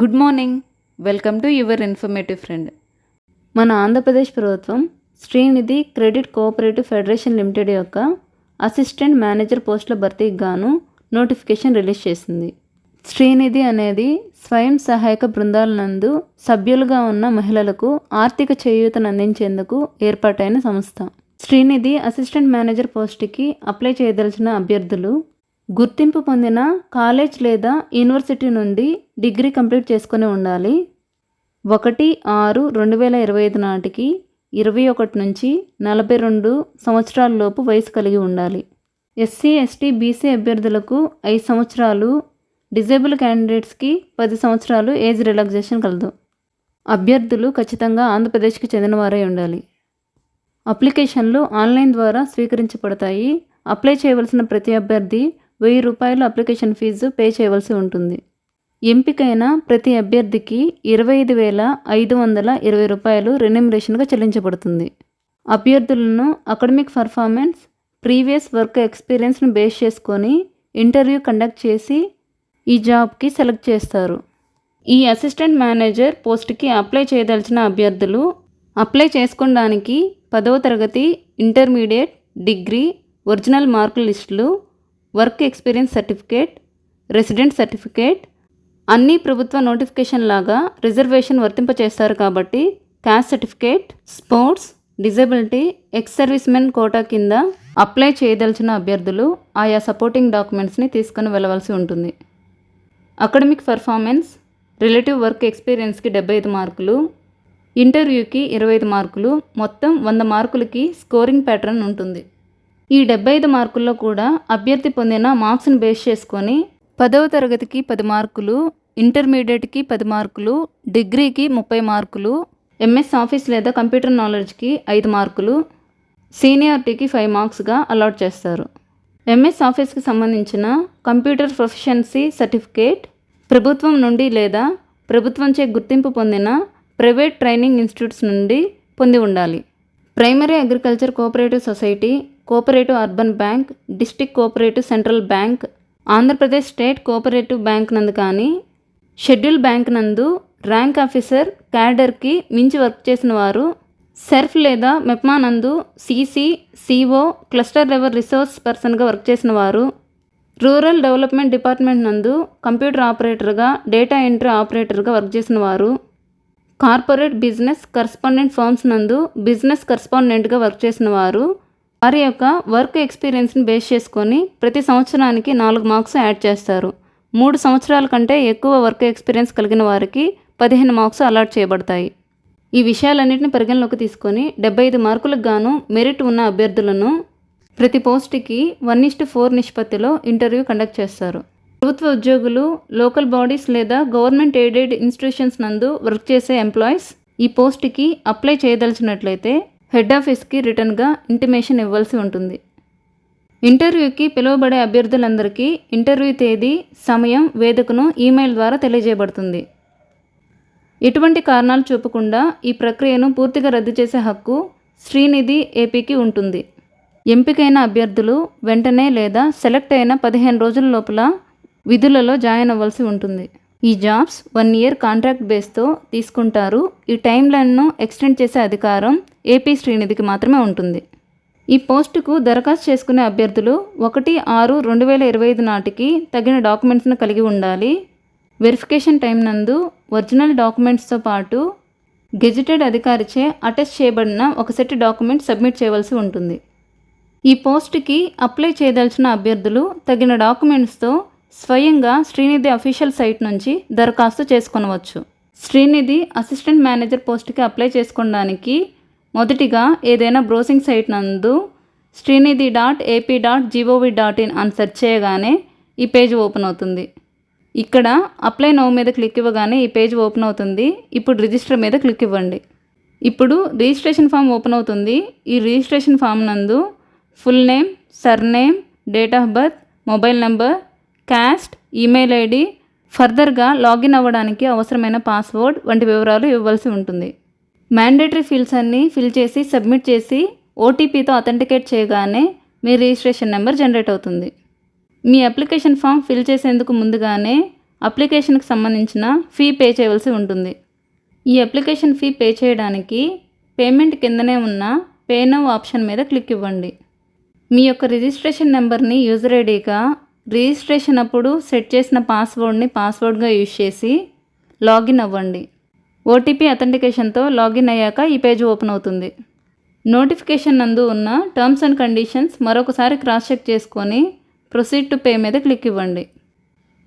Good morning. Welcome to your informative friend. మన ఆంధ్రప్రదేశ్ ప్రభుత్వం Srinidhi credit cooperative federation limited యొక్క assistant manager పోస్టుల భర్తీకి గాను నోటిఫికేషన్ రిలీజ్ చేసింది. శ్రీనిధి అనేది స్వయం సహాయక బృందాల నందు సభ్యులుగా ఉన్న మహిళలకు ఆర్థిక చేయూతను అందించేందుకు ఏర్పాటైన సంస్థ. శ్రీనిధి అసిస్టెంట్ మేనేజర్ పోస్టుకి అప్లై చేయదలిచిన అభ్యర్థులు గుర్తింపు పొందిన కాలేజ్ లేదా యూనివర్సిటీ నుండి డిగ్రీ కంప్లీట్ చేసుకొని ఉండాలి. ఒకటి ఆరు రెండు వేల ఇరవై ఐదు నాటికి ఇరవై ఒకటి నుంచి నలభై రెండు సంవత్సరాల లోపు వయసు కలిగి ఉండాలి. ఎస్సీ ఎస్టీ బీసీ అభ్యర్థులకు ఐదు సంవత్సరాలు డిజేబుల్ క్యాండిడేట్స్కి పది సంవత్సరాలు ఏజ్ రిలాక్సేషన్ కలదు. అభ్యర్థులు ఖచ్చితంగా ఆంధ్రప్రదేశ్కి చెందినవారై ఉండాలి. అప్లికేషన్లు ఆన్లైన్ ద్వారా స్వీకరించబడతాయి. అప్లై చేయవలసిన ప్రతి అభ్యర్థి వెయ్యి రూపాయల అప్లికేషన్ ఫీజు పే చేయవలసి ఉంటుంది. ఎంపికైన ప్రతి అభ్యర్థికి ఇరవై ఐదు వేల ఐదు వందల ఇరవై రూపాయలు రెన్యూమరేషన్గా చెల్లించబడుతుంది. అభ్యర్థులను అకాడమిక్ పర్ఫార్మెన్స్ ప్రీవియస్ వర్క్ ఎక్స్పీరియన్స్ను బేస్ చేసుకొని ఇంటర్వ్యూ కండక్ట్ చేసి ఈ జాబ్కి సెలెక్ట్ చేస్తారు. ఈ అసిస్టెంట్ మేనేజర్ పోస్ట్కి అప్లై చేయదలిచిన అభ్యర్థులు అప్లై చేసుకోవడానికి పదవ తరగతి ఇంటర్మీడియట్ డిగ్రీ ఒరిజినల్ మార్కుల లిస్టులు work experience certificate resident certificate అన్ని ప్రభుత్వ నోటిఫికేషన్ లాగా రిజర్వేషన్ వర్తింపచేస్తారు కాబట్టి caste certificate sports disability ex servicemen quota కింద అప్లై చేయదలిచిన అభ్యర్థులు ఆయా సపోర్టింగ్ డాక్యుమెంట్స్ని తీసుకొని వెళ్ళవలసి ఉంటుంది. అకాడమిక్ పర్ఫార్మెన్స్ రిలేటివ్ వర్క్ ఎక్స్పీరియన్స్కి డెబ్బై ఐదు మార్కులు ఇంటర్వ్యూకి ఇరవై ఐదు మార్కులు మొత్తం వంద మార్కులకి స్కోరింగ్ ప్యాటర్న్ ఉంటుంది. ఈ డెబ్బై ఐదు మార్కుల్లో కూడా అభ్యర్థి పొందిన మార్క్స్ని బేస్ చేసుకొని పదవ తరగతికి పది మార్కులు ఇంటర్మీడియట్కి పది మార్కులు డిగ్రీకి ముప్పై మార్కులు ఎంఎస్ ఆఫీస్ లేదా కంప్యూటర్ నాలెడ్జ్కి ఐదు మార్కులు సీనియారిటీకి ఫైవ్ మార్క్స్గా అలాట్ చేస్తారు. ఎంఎస్ ఆఫీస్కి సంబంధించిన కంప్యూటర్ ప్రొఫిషియన్సీ సర్టిఫికేట్ ప్రభుత్వం నుండి లేదా ప్రభుత్వంచే గుర్తింపు పొందిన ప్రైవేట్ ట్రైనింగ్ ఇన్స్టిట్యూట్స్ నుండి పొంది ఉండాలి. Primary agriculture cooperative society cooperative urban bank district cooperative central bank Andhra Pradesh state cooperative bank నందు కానీ షెడ్యూల్ బ్యాంక్ నందు ర్యాంక్ ఆఫీసర్ క్యాడర్కి మించి వర్క్ చేసిన వారు సెర్ఫ్ లేదా మెప్మా నందు CC CO cluster level resource పర్సన్గా వర్క్ చేసిన వారు రూరల్ డెవలప్మెంట్ డిపార్ట్మెంట్ నందు కంప్యూటర్ ఆపరేటర్గా డేటా ఎంట్రీ ఆపరేటర్గా వర్క్ చేసిన వారు కార్పొరేట్ బిజినెస్ కరస్పాండెంట్ ఫర్మ్స్ నందు బిజినెస్ కరస్పాండెంట్గా వర్క్ చేసిన వారు వారి యొక్క వర్క్ ఎక్స్పీరియన్స్ని బేస్ చేసుకొని ప్రతి సంవత్సరానికి నాలుగు మార్క్స్ యాడ్ చేస్తారు. మూడు సంవత్సరాల కంటే ఎక్కువ వర్క్ ఎక్స్పీరియన్స్ కలిగిన వారికి పదిహేను మార్క్స్ అలాట్ చేయబడతాయి. ఈ విషయాలన్నింటిని పరిగణలోకి తీసుకొని డెబ్బై ఐదు మార్కులకు గాను మెరిట్ ఉన్న అభ్యర్థులను ప్రతి పోస్ట్కి వన్ ఇస్ట్ ఫోర్ నిష్పత్తిలో ఇంటర్వ్యూ కండక్ట్ చేస్తారు. ప్రభుత్వ ఉద్యోగులు లోకల్ బాడీస్ లేదా గవర్నమెంట్ ఎయిడెడ్ ఇన్స్టిట్యూషన్స్ నందు వర్క్ చేసే ఎంప్లాయీస్ ఈ పోస్ట్కి అప్లై చేయదలిచినట్లయితే హెడ్ ఆఫీస్కి రిటర్న్గా ఇంటిమేషన్ ఇవ్వాల్సి ఉంటుంది. ఇంటర్వ్యూకి పిలువబడే అభ్యర్థులందరికీ ఇంటర్వ్యూ తేదీ సమయం వేదికను ఈమెయిల్ ద్వారా తెలియజేయబడుతుంది. ఎటువంటి కారణాలు చూపకుండా ఈ ప్రక్రియను పూర్తిగా రద్దు చేసే హక్కు శ్రీనిధి ఏపీకి ఉంటుంది. ఎంపికైన అభ్యర్థులు వెంటనే లేదా సెలెక్ట్ అయిన పదిహేను రోజుల లోపల విధులలో జాయిన్ అవ్వాల్సి ఉంటుంది. ఈ జాబ్స్ వన్ ఇయర్ కాంట్రాక్ట్ బేస్తో తీసుకుంటారు. ఈ టైం లైన్ను ఎక్స్టెండ్ చేసే అధికారం ఏపీ శ్రీనిధికి మాత్రమే ఉంటుంది. ఈ పోస్టుకు దరఖాస్తు చేసుకునే అభ్యర్థులు ఒకటి ఆరు రెండు వేల ఇరవై ఐదు నాటికి తగిన డాక్యుమెంట్స్ను కలిగి ఉండాలి. వెరిఫికేషన్ టైం నందు ఒరిజినల్ డాక్యుమెంట్స్తో పాటు గెజిటెడ్ అధికారిచే అటెస్ట్ చేయబడిన ఒక సెట్ డాక్యుమెంట్ సబ్మిట్ చేయవలసి ఉంటుంది. ఈ పోస్ట్కి అప్లై చేయదలిచిన అభ్యర్థులు తగిన డాక్యుమెంట్స్తో స్వయంగా శ్రీనిధి అఫీషియల్ సైట్ నుంచి దరఖాస్తు చేసుకొనవచ్చు. శ్రీనిధి అసిస్టెంట్ మేనేజర్ పోస్ట్కి అప్లై చేసుకోవడానికి మొదటిగా ఏదైనా బ్రౌసింగ్ సైట్ నందు Srinidhi dot AP dot GOV dot in అని సెర్చ్ చేయగానే ఈ పేజ్ ఓపెన్ అవుతుంది. ఇక్కడ అప్లై నౌ మీద క్లిక్ ఇవ్వగానే ఈ పేజ్ ఓపెన్ అవుతుంది. ఇప్పుడు రిజిస్టర్ మీద క్లిక్ ఇవ్వండి. ఇప్పుడు రిజిస్ట్రేషన్ ఫామ్ ఓపెన్ అవుతుంది. ఈ రిజిస్ట్రేషన్ ఫామ్ నందు full name surname date of birth mobile number caste email ID ఫర్దర్గా లాగిన్ అవ్వడానికి అవసరమైన పాస్వర్డ్ వంటి వివరాలు ఇవ్వాల్సి ఉంటుంది. మ్యాండేటరీ ఫీల్డ్స్ అన్నీ ఫిల్ చేసి సబ్మిట్ చేసి ఓటీపీతో అథెంటికేట్ చేయగానే మీ రిజిస్ట్రేషన్ నెంబర్ జనరేట్ అవుతుంది. మీ అప్లికేషన్ ఫామ్ ఫిల్ చేసేందుకు ముందుగానే అప్లికేషన్కి సంబంధించిన ఫీ పే చేయవలసి ఉంటుంది. ఈ అప్లికేషన్ ఫీ పే చేయడానికి పేమెంట్ కిందనే ఉన్న పే నవ్ ఆప్షన్ మీద క్లిక్ ఇవ్వండి. మీ యొక్క రిజిస్ట్రేషన్ నెంబర్ని యూజర్ ఐడిగా రిజిస్ట్రేషన్ అప్పుడు సెట్ చేసిన పాస్వర్డ్ని పాస్వర్డ్గా యూజ్ చేసి లాగిన్ అవ్వండి. ఓటీపీ అథెంటికేషన్తో లాగిన్ అయ్యాక ఈ పేజ్ ఓపెన్ అవుతుంది. నోటిఫికేషన్ నందు ఉన్న టర్మ్స్ అండ్ కండిషన్స్ మరొకసారి క్రాస్ చెక్ చేసుకొని ప్రొసీడ్ టు పే మీద క్లిక్ ఇవ్వండి.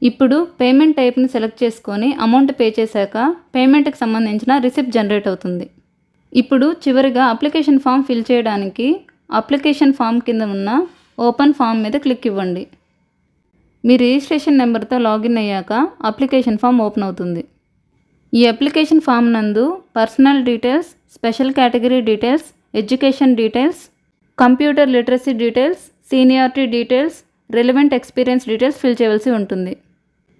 ఇప్పుడు పేమెంట్ టైప్ని సెలెక్ట్ చేసుకొని అమౌంట్ పే చేశాక పేమెంట్కి సంబంధించిన రిసిప్ట్ జనరేట్ అవుతుంది. ఇప్పుడు చివరిగా అప్లికేషన్ ఫామ్ ఫిల్ చేయడానికి అప్లికేషన్ ఫామ్ కింద ఉన్న ఓపెన్ ఫామ్ మీద క్లిక్ ఇవ్వండి. మీ రిజిస్ట్రేషన్ నెంబర్తో లాగిన్ అయ్యాక అప్లికేషన్ ఫామ్ ఓపెన్ అవుతుంది. ఈ అప్లికేషన్ ఫామ్ నందు personal details special category details education details computer literacy details seniority details relevant experience details fill చేయవలసి ఉంటుంది.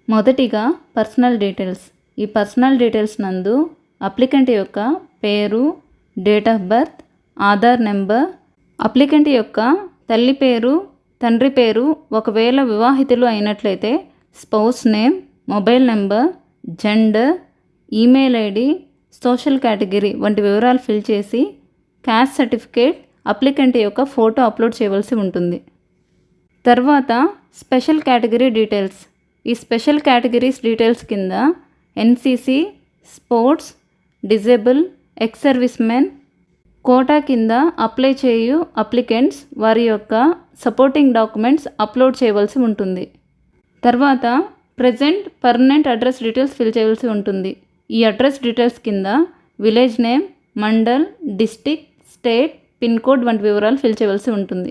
మొదటిగా పర్సనల్ డీటెయిల్స్. ఈ పర్సనల్ డీటెయిల్స్ నందు అప్లికెంట్ యొక్క పేరు date of birth Aadhaar number applicant యొక్క తల్లి పేరు తండ్రి పేరు ఒకవేళ వివాహితులు అయినట్లయితే spouse name mobile number gender email ID social category వంటి వివరాలు ఫిల్ చేసి క్యాస్ట్ సర్టిఫికేట్ అప్లికెంట్ యొక్క ఫోటో అప్లోడ్ చేయవలసి ఉంటుంది. తర్వాత స్పెషల్ కేటగిరీ డీటెయిల్స్. ఈ స్పెషల్ కేటగిరీస్ డీటెయిల్స్ కింద NCC sports disabled ex servicemen quota కింద అప్లై చేయు అప్లికెంట్స్ వారి యొక్క సపోర్టింగ్ డాక్యుమెంట్స్ అప్లోడ్ చేయవలసి ఉంటుంది. తర్వాత present permanent address details fill చేయవలసి ఉంటుంది. ఈ అడ్రస్ డీటెయిల్స్ కింద village name mandal district state pin code వంటి వివరాలు ఫిల్ చేయవలసి ఉంటుంది.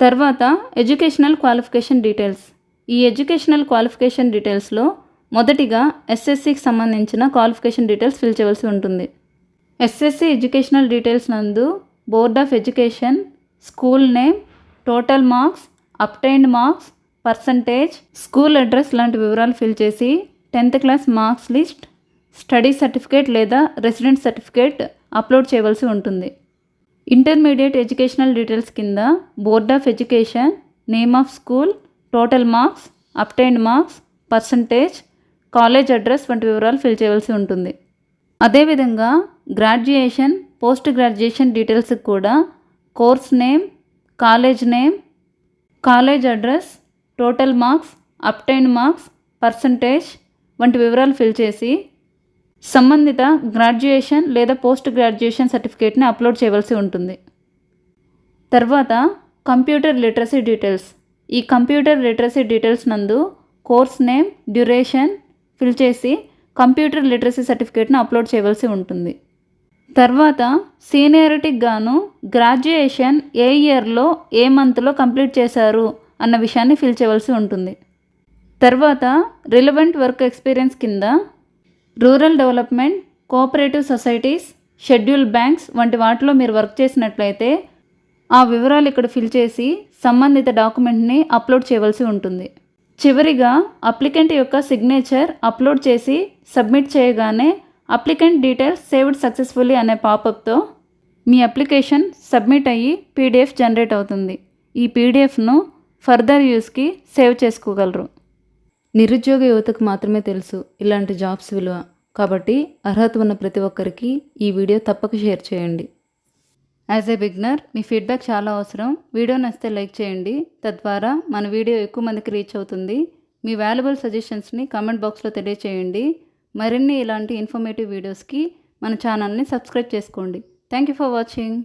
తర్వాత ఎడ్యుకేషనల్ క్వాలిఫికేషన్ డీటెయిల్స్. ఈ ఎడ్యుకేషనల్ క్వాలిఫికేషన్ డీటెయిల్స్లో మొదటిగా ఎస్ఎస్సికి సంబంధించిన క్వాలిఫికేషన్ డీటెయిల్స్ ఫిల్ చేయవలసి ఉంటుంది. ఎస్ఎస్సి ఎడ్యుకేషనల్ డీటెయిల్స్ నందు board of education school name total marks obtained marks percentage school address లాంటి వివరాలు ఫిల్ చేసి tenth class marks list study certificate లేదా రెసిడెంట్ సర్టిఫికేట్ అప్లోడ్ చేయవలసి ఉంటుంది. ఇంటర్మీడియట్ ఎడ్యుకేషనల్ డీటెయిల్స్ కింద board of education name of school total marks obtained marks percentage college address వంటి వివరాలు fill చేయవలసి ఉంటుంది. అదేవిధంగా గ్రాడ్యుయేషన్ పోస్ట్ గ్రాడ్యుయేషన్ డీటెయిల్స్కి కూడా course name college name college address total marks obtain marks percentage వంటి వివరాలు ఫిల్ చేసి సంబంధిత గ్రాడ్యుయేషన్ లేదా పోస్ట్ గ్రాడ్యుయేషన్ సర్టిఫికేట్ని అప్లోడ్ చేయవలసి ఉంటుంది. తర్వాత కంప్యూటర్ లిటరసీ డీటెయిల్స్. ఈ కంప్యూటర్ లిటరసీ డీటెయిల్స్ నందు కోర్స్ నేమ్ డ్యూరేషన్ ఫిల్ చేసి కంప్యూటర్ లిటరసీ సర్టిఫికేట్ని అప్లోడ్ చేయవలసి ఉంటుంది. తర్వాత సీనియారిటీకి గాను గ్రాడ్యుయేషన్ ఏ ఇయర్లో ఏ మంత్లో కంప్లీట్ చేశారు అన్న విషయాన్ని ఫిల్ చేయవలసి ఉంటుంది. తర్వాత రిలవెంట్ వర్క్ ఎక్స్పీరియన్స్ కింద rural development cooperative societies schedule banks వంటి వాటిలో మీరు వర్క్ చేసినట్లయితే ఆ వివరాలు ఇక్కడ ఫిల్ చేసి సంబంధిత డాక్యుమెంట్ని అప్లోడ్ చేయవలసి ఉంటుంది. చివరిగా అప్లికెంట్ యొక్క సిగ్నేచర్ అప్లోడ్ చేసి సబ్మిట్ చేయగానే అప్లికెంట్ డీటెయిల్స్ సేవ్డ్ సక్సెస్ఫుల్లీ అనే పాపప్తో మీ అప్లికేషన్ సబ్మిట్ అయ్యి పీడిఎఫ్ జనరేట్ అవుతుంది. ఈ పీడిఎఫ్ను ఫర్దర్ యూస్కి సేవ్ చేసుకోగలరు. నిరుద్యోగ యువతకు మాత్రమే తెలుసు ఇలాంటి జాబ్స్ విలువ. కాబట్టి అర్హత ఉన్న ప్రతి ఒక్కరికి ఈ వీడియో తప్పక షేర్ చేయండి. యాజ్ ఏ బిగ్నర్ మీ ఫీడ్బ్యాక్ చాలా అవసరం. వీడియో నచ్చితే లైక్ చేయండి. తద్వారా మన వీడియో ఎక్కువ మందికి రీచ్ అవుతుంది. మీ వాల్యుబుల్ సజెషన్స్ని కామెంట్ బాక్స్లో తెలియచేయండి. మరిన్ని ఇలాంటి ఇన్ఫర్మేటివ్ వీడియోస్కి మన ఛానల్ని సబ్స్క్రైబ్ చేసుకోండి. Thank you for watching